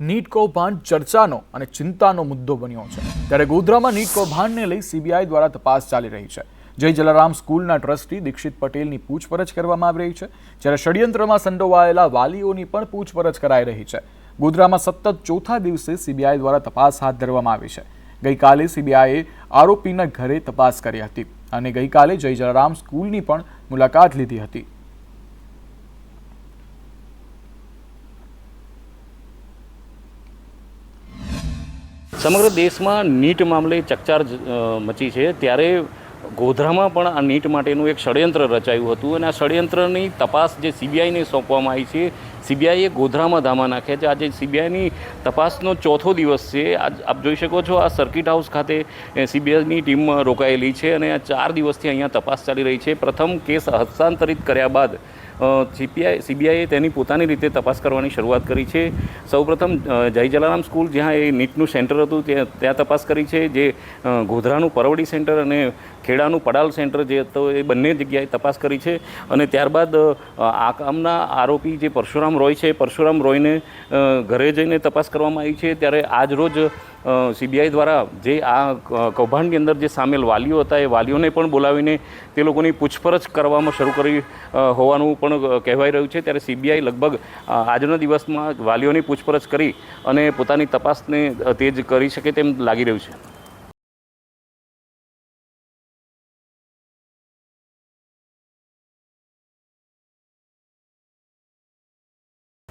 NEET કૌભાંડ ચર્ચાનો અને ચિંતાનો મુદ્દો બન્યો છે. ત્યારે ગોધરામાં નીટ કૌભાંડને લઈ સીબીઆઈ દ્વારા તપાસ ચાલી રહી છે. જય જલારામ સ્કૂલના ટ્રસ્ટી દીક્ષિત પટેલની પૂછપરછ કરવામાં આવી રહી છે. જ્યારે ષડયંત્રમાં સંડોવાયેલા વાલીઓની પણ પૂછપરછ કરાઈ રહી છે. ગોધરામાં સતત ચોથા દિવસે સીબીઆઈ દ્વારા તપાસ હાથ ધરવામાં આવી છે. ગઈકાલે સીબીઆઈએ આરોપીના ઘરે તપાસ કરી હતી અને ગઈકાલે જય જલારામ સ્કૂલની પણ મુલાકાત લીધી હતી. સમગ્ર દેશમાં નીટ મામલે ચકચાર મચી છે. ત્યારે ગોધરામાં પણ આ નીટ માટેનું એક ષડયંત્ર રચાયું હતું અને આ ષડયંત્રની તપાસ જે સીબીઆઈને સોંપવામાં આવી છે, સીબીઆઈએ ગોધરામાં ધામા નાખ્યા છે. આજે સીબીઆઈની તપાસનો ચોથો દિવસ છે. આજ આપ જોઈ શકો છો, આ સર્કિટ હાઉસ ખાતે સીબીઆઈની ટીમ રોકાયેલી છે અને આ ચાર દિવસથી અહીંયા તપાસ ચાલી રહી છે. પ્રથમ કેસ હસ્તાંતરિત કર્યા બાદ સીપીઆઈ સીબીઆઈએ તેની પોતાની રીતે તપાસ કરવાની શરૂઆત કરી છે. સૌપ્રથમ જય જલારામ સ્કૂલ જ્યાં એ નીટનું સેન્ટર હતું, ત્યાં ત્યાં તપાસ કરી છે જે ગોધરાનું પરવડી સેન્ટર અને ખેડાનું પડાલ સેન્ટર જે હતો એ બંને જગ્યાએ તપાસ કરી છે. અને ત્યારબાદ આ કામના આરોપી જે પરશુરામ રોય છે પરશુરામ રોયને ઘરે જઈને તપાસ કરવામાં આવી છે. ત્યારે આજ રોજ સીબીઆઈ દ્વારા જે આ કૌભાંડની અંદર જે સામેલ વાલીઓ હતા, એ વાલીઓને પણ બોલાવીને તે લોકોની પૂછપરછ કરવામાં શરૂ કરી હોવાનું પણ કહેવાઈ રહ્યું છે. ત્યારે સીબીઆઈ લગભગ આજના દિવસમાં વાલીઓની પૂછપરછ કરી અને પોતાની તપાસને તેજ કરી શકે તેમ લાગી રહ્યું છે.